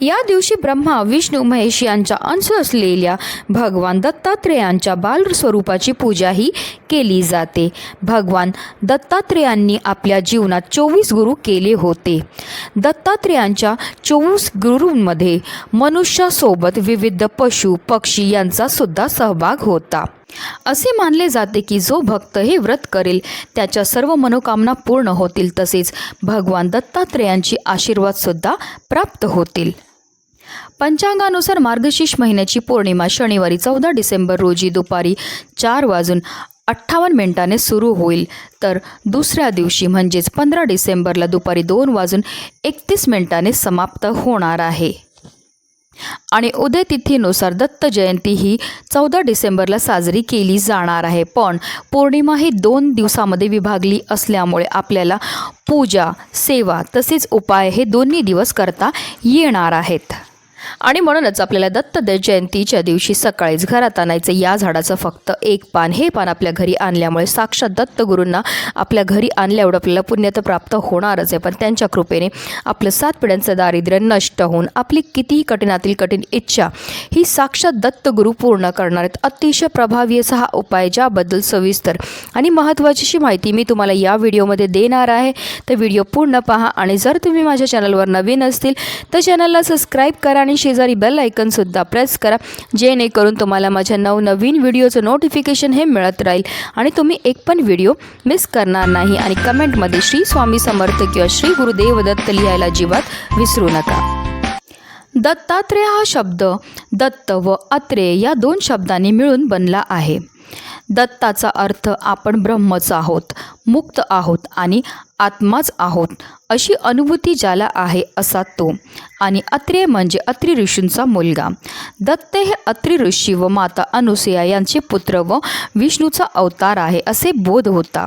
या दिवशी ब्रह्मा विष्णू महेश यांचा अंश असलेल्या भगवान दत्तात्रेयांच्या बालस्वरूपाची पूजाही केली जाते. भगवान दत्तात्रेयांनी आपल्या जीवनात चोवीस गुरु केले होते. दत्तात्रेयांच्या चोवीस गुरूंमध्ये मनुष्यासोबत विविध पशु पक्षी यांचा सुद्धा सहभाग होता. असे मानले जाते की जो भक्त हे व्रत करेल त्याच्या सर्व मनोकामना पूर्ण होतील तसेच भगवान दत्तात्रेयांची आशीर्वादसुद्धा प्राप्त होतील. पंचांगानुसार मार्गशीर्ष महिन्याची पौर्णिमा शनिवारी चौदा डिसेंबर रोजी दुपारी चार वाजून अठ्ठावन्न मिनिटाने सुरू होईल. तर दुसऱ्या दिवशी म्हणजेच पंधरा डिसेंबरला दुपारी दोन वाजून एकतीस मिनिटाने समाप्त होणार आहे. आणि उदय तिथीनुसार दत्त जयंती ही चौदा डिसेंबरला साजरी केली जाणार आहे. पण पौर्णिमा ही दोन दिवसामध्ये विभागली असल्यामुळे आपल्याला पूजा सेवा तसेच उपाय हे दोन्ही दिवस करता येणार आहेत. आणि म्हणूनच आपल्याला दत्त द- जयंतीच्या दिवशी सकाळीच घरात आणायचं. या झाडाचं फक्त एक पान. हे पान आपल्या घरी आणल्यामुळे साक्षात दत्तगुरूंना आपल्या घरी आणल्यावर आपल्याला पुण्य तर प्राप्त होणारच आहे. पण त्यांच्या कृपेने आपलं सात पिढ्यांचं दारिद्र्य नष्ट होऊन आपली कितीही कठीणातील कठीण इच्छा ही साक्षात दत्त गुरु पूर्ण करणार आहेत. अतिशय प्रभावी असा हा उपाय ज्याबद्दल सविस्तर आणि महत्त्वाचीशी माहिती मी तुम्हाला या व्हिडिओमध्ये देणार आहे. तर व्हिडिओ पूर्ण पहा आणि जर तुम्ही माझ्या चॅनलवर नवीन असतील तर चॅनलला सबस्क्राईब करा आणि शेजारी बेल आयकनसुद्धा प्रेस करा जेणेकरून तुम्हाला माझ्या नवनवीन व्हिडिओचं नोटिफिकेशन हे मिळत राहील. आणि तुम्ही एक पण व्हिडिओ मिस करणार नाही. आणि कमेंटमध्ये श्री स्वामी समर्थ किंवा श्री गुरुदेव दत्त लिहायला जीवात विसरू नका. दत्तात्रेय हा शब्द दत्त व अत्रेय या दोन शब्दांनी मिळून बनला आहे. दत्ताचा अर्थ आपण ब्रह्मच आहोत मुक्त आहोत आणि आत्माच आहोत अशी अनुभूती ज्याला आहे असा तो. आणि अत्रेय म्हणजे अत्रि ऋषींचा मुलगा. दत्त हे अत्रि ऋषी व माता अनुसया यांचे पुत्र व विष्णूचा अवतार आहे असे बोध होता.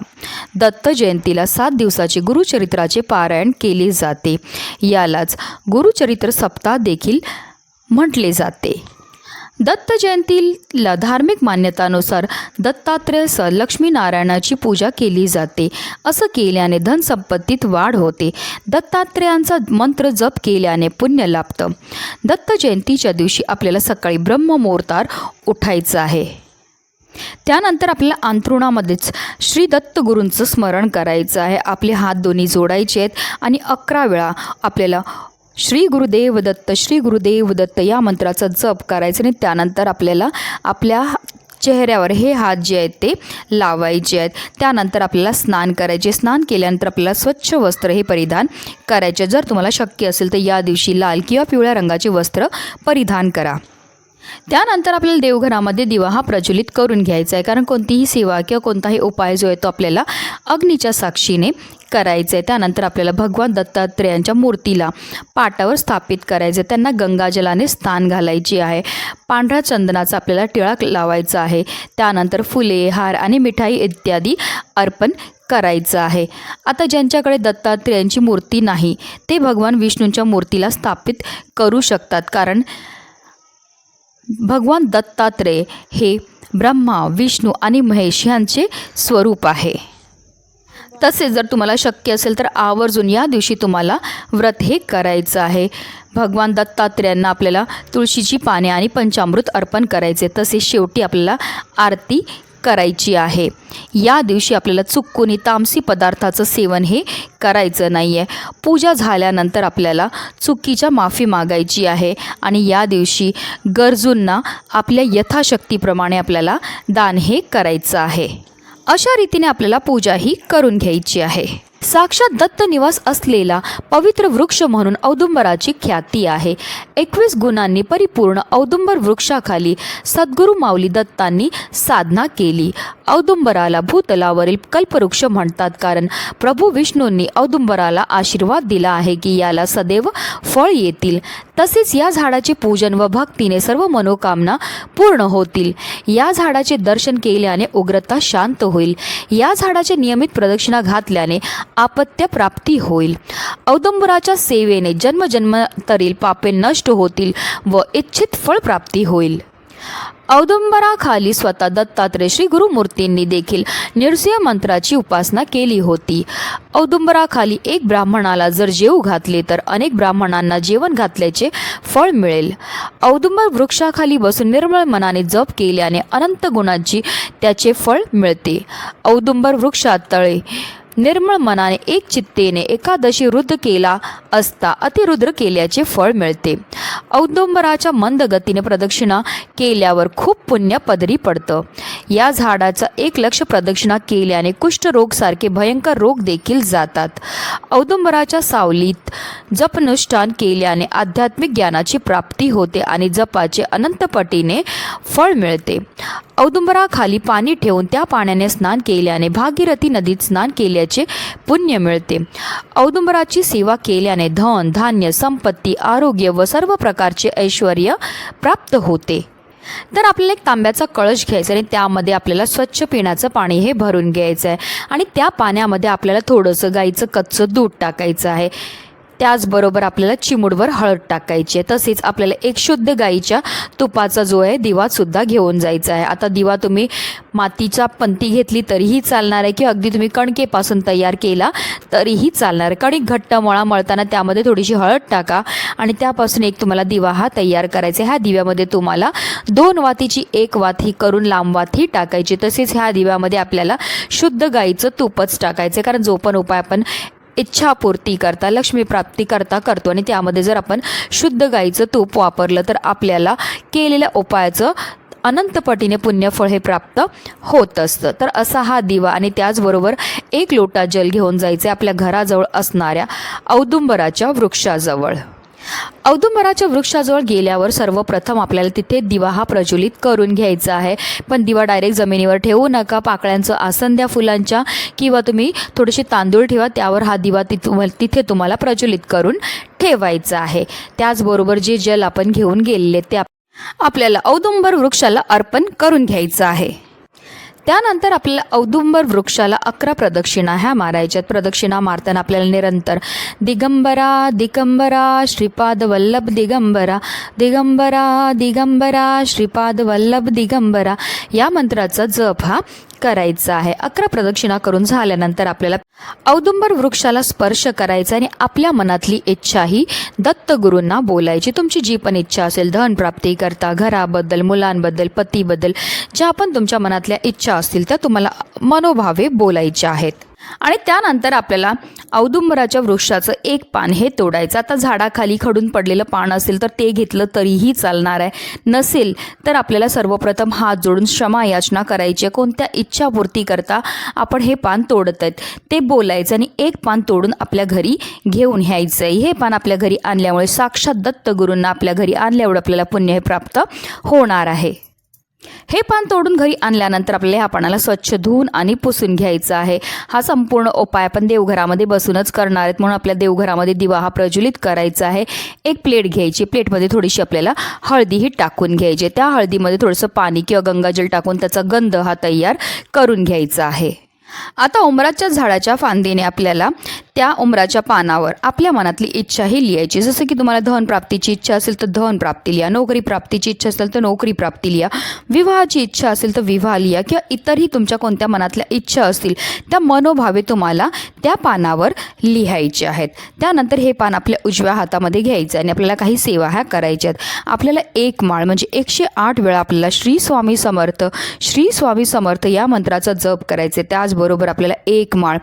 दत्त जयंतीला सात दिवसाचे गुरुचरित्राचे पारायण केले जाते. यालाच गुरुचरित्र सप्ताह देखील म्हटले जाते. दत्त जयंतीला धार्मिक मान्यतानुसार दत्तात्रेयसह लक्ष्मीनारायणाची पूजा केली जाते. असं केल्याने धनसंपत्तीत वाढ होते. दत्तात्रेयांचा मंत्र जप केल्याने पुण्य लाभतं. दत्त जयंतीच्या दिवशी आपल्याला सकाळी ब्रह्ममुहूर्तार उठायचं आहे. त्यानंतर आपल्याला अंथरुणामध्येच श्री दत्तगुरूंचं स्मरण करायचं आहे. आपले हात दोन्ही जोडायचे आहेत आणि अकरा वेळा आपल्याला श्री गुरुदेव दत्त श्री गुरुदेव दत्त या मंत्राचा जप करायचा आणि त्यानंतर आपल्याला आपल्या चेहऱ्यावर हे हात जे आहेत ते लावायचे आहेत. त्यानंतर आपल्याला स्नान करायचे. स्नान केल्यानंतर आपल्याला स्वच्छ वस्त्र हे परिधान करायचे. जर तुम्हाला शक्य असेल तर या दिवशी लाल किंवा पिवळ्या रंगाचे वस्त्र परिधान करा. त्यानंतर आपल्याला देवघरामध्ये दिवा हा प्रज्वलित करून घ्यायचा आहे. कारण कोणतीही सेवा किंवा कोणताही उपाय जो आहे तो आपल्याला अग्नीच्या साक्षीने करायचं आहे. त्यानंतर आपल्याला भगवान दत्तात्रेयांच्या मूर्तीला पाटावर स्थापित करायचं आहे. त्यांना गंगाजलाने स्थान घालायची आहे. पांढऱ्या चंदनाचा आपल्याला टिळाक लावायचा आहे. त्यानंतर फुले हार आणि मिठाई इत्यादी अर्पण करायचं आहे. आता ज्यांच्याकडे दत्तात्रेयांची मूर्ती नाही ते भगवान विष्णूंच्या मूर्तीला स्थापित करू शकतात. कारण भगवान दत्तात्रेय हे ब्रह्मा विष्णू आणि महेश यांचे स्वरूप आहे. तसेच जर तुम्हाला शक्य असेल तर आवर्जून या दिवशी तुम्हाला व्रत हे करायचं आहे. भगवान दत्तात्रेयांना आपल्याला तुळशीची पाने आणि पंचामृत अर्पण करायचे. तसेच शेवटी आपल्याला आरती करायची आहे. या दिवशी आपल्याला चुकूनही तामसी पदार्थाचं सेवन हे करायचं नाही आहे पूजा झाल्यानंतर आपल्याला चुकीच्या माफी मागायची आहे आणि या दिवशी गरजूंना आपल्या यथाशक्तीप्रमाणे आपल्याला दान हे करायचं आहे. अशा रीतीने आपल्याला पूजा ही करून घ्यायची आहे. साक्षात दत्त निवास असलेला पवित्र वृक्ष म्हणून औदुंबराची ख्याती आहे. एकवीस गुणांनी परिपूर्ण औदुंबर वृक्षाखाली सद्गुरू माऊली दत्तांनी साधना केली. औदुंबराला भूतलावरील कल्पवृक्ष म्हणतात कारण प्रभू विष्णूंनी औदुंबराला आशीर्वाद दिला आहे की याला सदैव फळ येतील. तसेच या झाडाचे पूजन व भक्तीने सर्व मनोकामना पूर्ण होतील. या झाडाचे दर्शन केल्याने उग्रता शांत होईल. या झाडाचे नियमित प्रदक्षिणा घातल्याने आपत्य प्राप्ती होईल. औदंबराच्या सेवेने जन्मजन्मतरील पापे नष्ट होतील व इच्छित फळ प्राप्ती होईल. औदुंबराखाली स्वतः दत्तात्रय श्री गुरुमूर्तींनी देखील नृसिंह मंत्राची उपासना केली होती. औदुंबराखाली एक ब्राह्मणाला जर जेऊ घातले तर अनेक ब्राह्मणांना जेवण घातल्याचे फळ मिळेल. औदुंबर वृक्षाखाली बसून निर्मळ मनाने जप केल्याने अनंत गुणांची त्याचे फळ मिळते. औदुंबर वृक्षात तळे निर्मळ मनाने एक चित्तेने एकादशी रुद्र केला असता अतिरुद्र केल्याचे फळ मिळते. औदुंबराच्या मंद गतीने प्रदक्षिणा केल्यावर खूप पुण्य पदरी पडतं. या झाडाचा एक लक्ष प्रदक्षिणा केल्याने कुष्ठरोगसारखे भयंकर रोग देखील जातात. औदुंबराच्या सावलीत जपनुष्ठान केल्याने आध्यात्मिक ज्ञानाची प्राप्ती होते आणि जपाचे अनंतपटीने फळ मिळते. औदुंबराखाली पाणी ठेवून त्या पाण्याने स्नान केल्याने भागीरथी नदीत स्नान केल्याचे पुण्य मिळते. औदुंबराची सेवा केल्याने धन धान्य संपत्ती आरोग्य व सर्व प्रकारचे ऐश्वर प्राप्त होते. तर आपल्याला एक तांब्याचा कळश घ्यायचा आणि त्यामध्ये आपल्याला स्वच्छ पिण्याचं पाणी हे भरून घ्यायचं आहे आणि त्या पाण्यामध्ये आपल्याला थोडंसं गाईचं कच्चं दूध टाकायचं आहे. त्याचबरोबर आपल्याला चिमूडवर हळद टाकायची आहे. तसेच आपल्याला एक शुद्ध गाईच्या तुपाचा जो आहे दिवासुद्धा घेऊन जायचा आहे. आता दिवा तुम्ही मातीचा पंती घेतली तरीही चालणार आहे किंवा अगदी तुम्ही कणकेपासून तयार केला तरीही चालणार आहे. कणिक घट्ट मळा मळताना त्यामध्ये थोडीशी हळद टाका आणि त्यापासून एक तुम्हाला दिवा हा तयार करायचा आहे. ह्या दिव्यामध्ये तुम्हाला दोन वातीची एक वात ही करून लांब वात ही टाकायची तसेच ह्या दिव्यामध्ये आपल्याला शुद्ध गाईचं तुपच टाकायचं आहे. कारण जो पण उपाय आपण इच्छापूर्ती करता लक्ष्मी प्राप्ती करता करतो. आणि त्यामध्ये जर आपण शुद्ध गाईचं तूप वापरलं तर आपल्याला केलेल्या उपायाचं अनंतपटीने पुण्यफळ हे प्राप्त होत असतं. तर असा हा दिवा आणि त्याचबरोबर एक लोटा जल घेऊन जायचे आपल्या घराजवळ असणाऱ्या औदुंबराच्या वृक्षाजवळ. औदुंबराच्या वृक्षाजवळ गेल्यावर सर्वप्रथम आपल्याला तिथे दिवा हा प्रज्वलित करून घ्यायचा आहे. पण दिवा डायरेक्ट जमिनीवर ठेवू नका. पाकळ्यांचं आसन द्या फुलांच्या किंवा तुम्ही थोडेसे तांदूळ ठेवा. त्यावर हा दिवा तिथ तिथे तुम्हाला प्रज्वलित करून ठेवायचा आहे. त्याचबरोबर जे जल आपण घेऊन गेलेले ते आपल्याला औदुंबर वृक्षाला अर्पण करून घ्यायचं आहे. त्यानंतर आपल्याला औदुंबर वृक्षाला अकरा प्रदक्षिणा ह्या मारायच्यात प्रदक्षिणा मारताना आपल्याला निरंतर दिगंबरा दिगंबरा श्रीपाद वल्लभ दिगंबरा दिगंबरा दिगंबरा श्रीपाद वल्लभ दिगंबरा या मंत्राचा जप हा करायचा आहे. अकरा प्रदक्षिणा करून झाल्यानंतर आपल्याला औदुंबर वृक्षाला स्पर्श करायचा आणि आपल्या मनातली इच्छा ही दत्तगुरूंना बोलायची. तुमची जी पण इच्छा असेल धन प्राप्ती करता घराबद्दल मुलांबद्दल पतीबद्दल ज्या पण तुमच्या मनातल्या इच्छा असतील त्या तुम्हाला मनोभावे बोलायच्या आहेत. आणि त्यानंतर आपल्याला औदुंबराच्या वृक्षाचं एक पान हे तोडायचं. आता झाडाखाली खडून पडलेलं पान असेल तर ते घेतलं तरीही चालणार आहे. नसेल तर आपल्याला सर्वप्रथम हात जोडून क्षमा याचना करायची आहे. कोणत्या इच्छापूर्ती करता आपण हे पान तोडत आहेत? ते बोलायचं आणि एक पान तोडून आपल्या घरी घेऊन यायचं आहे. हे पान आपल्या घरी आणल्यामुळे साक्षात दत्तगुरूंना आपल्या घरी आणल्यामुळे आपल्याला पुण्य हे प्राप्त होणार आहे. हे पान तोडून घरी आणल्यानंतर आपल्याला ह्या पानाला स्वच्छ धुवून आणि पुसून घ्यायचा आहे. हा संपूर्ण उपाय आपण देवघरामध्ये बसूनच करणार आहेत म्हणून आपल्या देवघरामध्ये दिवा हा प्रज्वलित करायचा आहे. एक प्लेट घ्यायची. प्लेटमध्ये थोडीशी आपल्याला हळदीही टाकून घ्यायची त्या हळदीमध्ये थोडंसं पाणी किंवा गंगाजल टाकून त्याचा गंध हा तयार करून घ्यायचा आहे. आता उमराच्या झाडाच्या फांदीने आपल्याला त्या उमराच्या पानावर आपल्या मनातली इच्छा ही लिहायची. जसं की तुम्हाला धन प्राप्तीची इच्छा असेल तर धन प्राप्ती लिहा. नोकरी प्राप्तीची इच्छा असेल तर नोकरी प्राप्ती लिहा. विवाहाची इच्छा असेल तर विवाह लिहा किंवा इतरही तुमच्या कोणत्या मनातल्या इच्छा असतील त्या मनोभावे तुम्हाला त्या पानावर लिहायचे आहेत. त्यानंतर हे पान आपल्या उजव्या हातामध्ये घ्यायचं आणि आपल्याला काही सेवा ह्या करायच्या आहेत. आपल्याला एक माळ म्हणजे एकशे आठ वेळा आपल्याला श्री स्वामी समर्थ श्री स्वामी समर्थ या मंत्राचा जप करायचे त्याचबरोबर आपल्याला एक माळ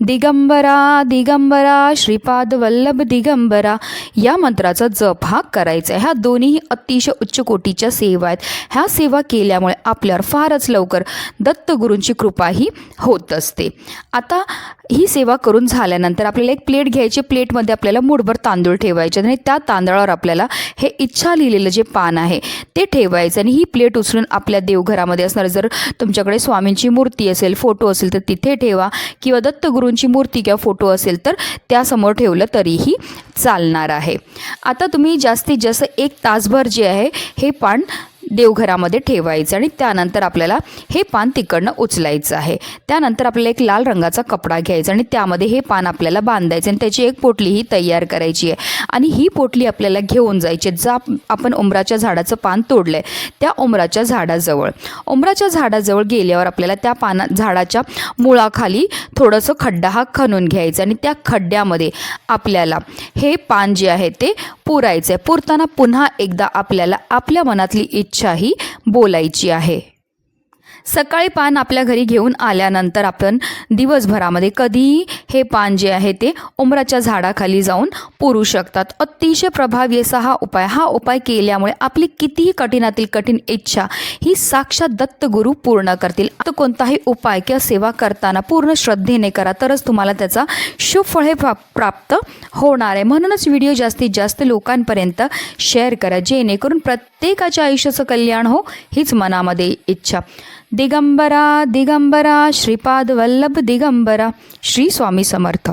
दिगंबरा दिगंबरा श्रीपाद वल्लभ दिगंबरा या मंत्राचा जप हा करायचा आहे. ह्या दोन्ही अतिशय उच्च कोटीच्या सेवा आहेत. ह्या सेवा केल्यामुळे आपल्यावर फारच लवकर दत्तगुरूंची कृपा ही होत असते. आता ही सेवा करून झाल्यानंतर आपल्याला एक प्लेट घ्यायची प्लेटमध्ये आपल्याला मूठभर तांदूळ ठेवायचे आणि त्या तांदळावर आपल्याला हे इच्छा लिहिलेलं जे पान आहे ते ठेवायचं आणि ही प्लेट उचलून आपल्या देवघरामध्ये असणार जर तुमच्याकडे स्वामींची मूर्ती असेल फोटो असेल तर तिथे ठेवा. किंवा दत्तगुरूंची मूर्ती किंवा फोटो असेल तर त्यासमोर ठेवलं तरीही चालणार आहे. आता तुम्ही जास्तीत जास्त एक तासभर जे आहे हे पान देवघरामध्ये ठेवायचं आणि त्यानंतर आपल्याला हे पान तिकडनं उचलायचं आहे. त्यानंतर आपल्याला एक लाल रंगाचा कपडा घ्यायचा आणि त्यामध्ये हे पान आपल्याला बांधायचं आणि त्याची एक पोटली ही तयार करायची आहे. आणि ही पोटली आपल्याला घेऊन जायची जा आपण उमराच्या झाडाचं पान तोडलं आहे त्या उमराच्या झाडाजवळ. उमराच्या झाडाजवळ गेल्यावर आपल्याला त्या पाना झाडाच्या मुळाखाली थोडंसं खड्डा हा खणून घ्यायचा आणि त्या खड्ड्यामध्ये आपल्याला हे पान जे आहे ते पुरायचं आहे. पुरताना पुन्हा एकदा आपल्याला आपल्या मनातली इच्छा इच्छाही बोलायची आहे. सकाळी पान आपल्या घरी घेऊन आल्यानंतर आपण दिवसभरामध्ये कधीही हे पान जे आहे ते उमराच्या झाडाखाली जाऊन पुरू शकतात. अतिशय प्रभावी असा हा उपाय हा उपाय केल्यामुळे आपली कितीही कठीणातील कठीण इच्छा ही साक्षात दत्तगुरू पूर्ण करतील. आता कोणताही उपाय किंवा सेवा करताना पूर्ण श्रद्धेने करा तरच तुम्हाला त्याचा शुभ हे प्रा- प्राप्त होणार आहे. म्हणूनच व्हिडिओ जास्तीत जास्त लोकांपर्यंत शेअर करा जेणेकरून प्रत्येकाच्या आयुष्याचं कल्याण हो हीच मनामध्ये इच्छा. दिगंबरा दिगंबरा श्रीपाद वल्लभ दिगंबरा श्री स्वामी समर्थ।